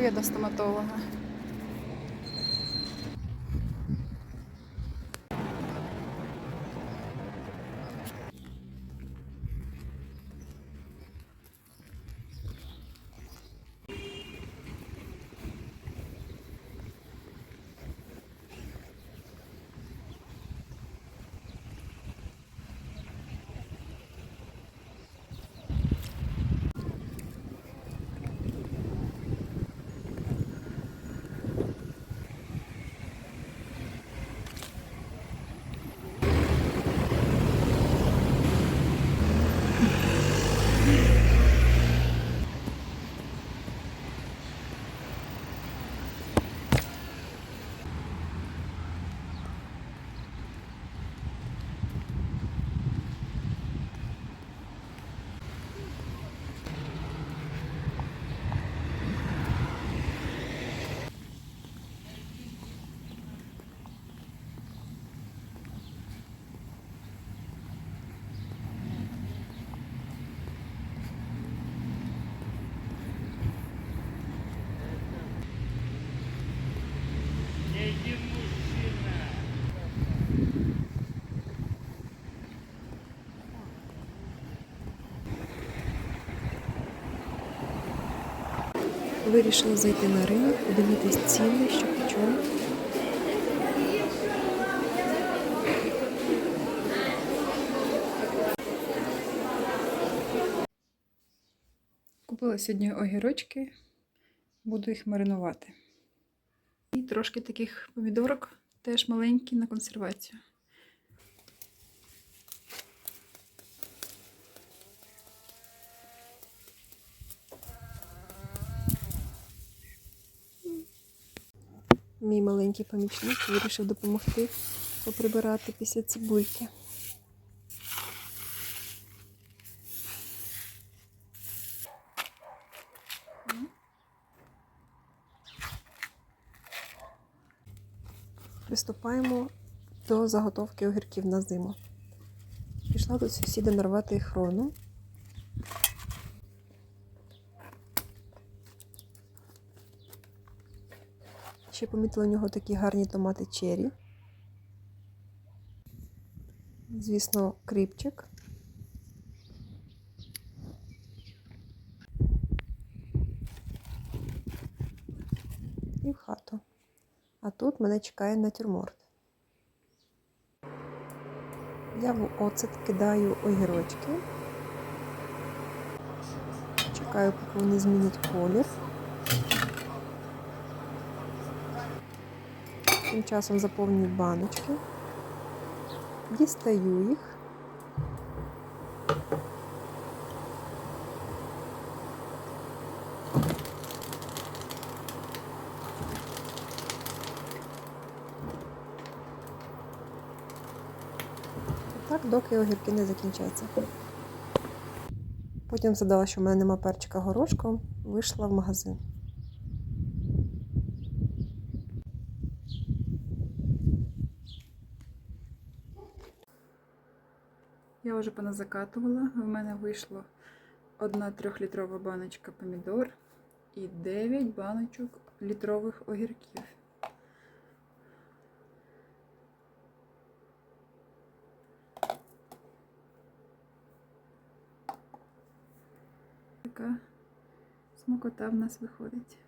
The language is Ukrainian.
Я до стоматолога. Вирішила зайти на ринок, подивитись ціни, що по. Купила сьогодні огірочки, буду їх маринувати. І трошки таких помідорок, теж маленькі на консервацію. Мій маленький помічник вирішив допомогти поприбирати після цибульки. Приступаємо до заготовки огірків на зиму. Пішла до сусіда нарвати хрону. Ще помітила у нього такі гарні томати чері. Звісно, кріпчик. І в хату. А тут мене чекає натюрморт. Я в оцет кидаю огірочки. Чекаю, поки вони змінять колір. Тим часом заповнюю баночки, дістаю їх. Так, доки огірки не закінчаться. Потім згадала, що в мене нема перчика горошком, вийшла в магазин. Я вже поназакатувала. У мене вийшло одна трьохлітрова баночка помідор і 9 баночок літрових огірків. Така смокота в нас виходить.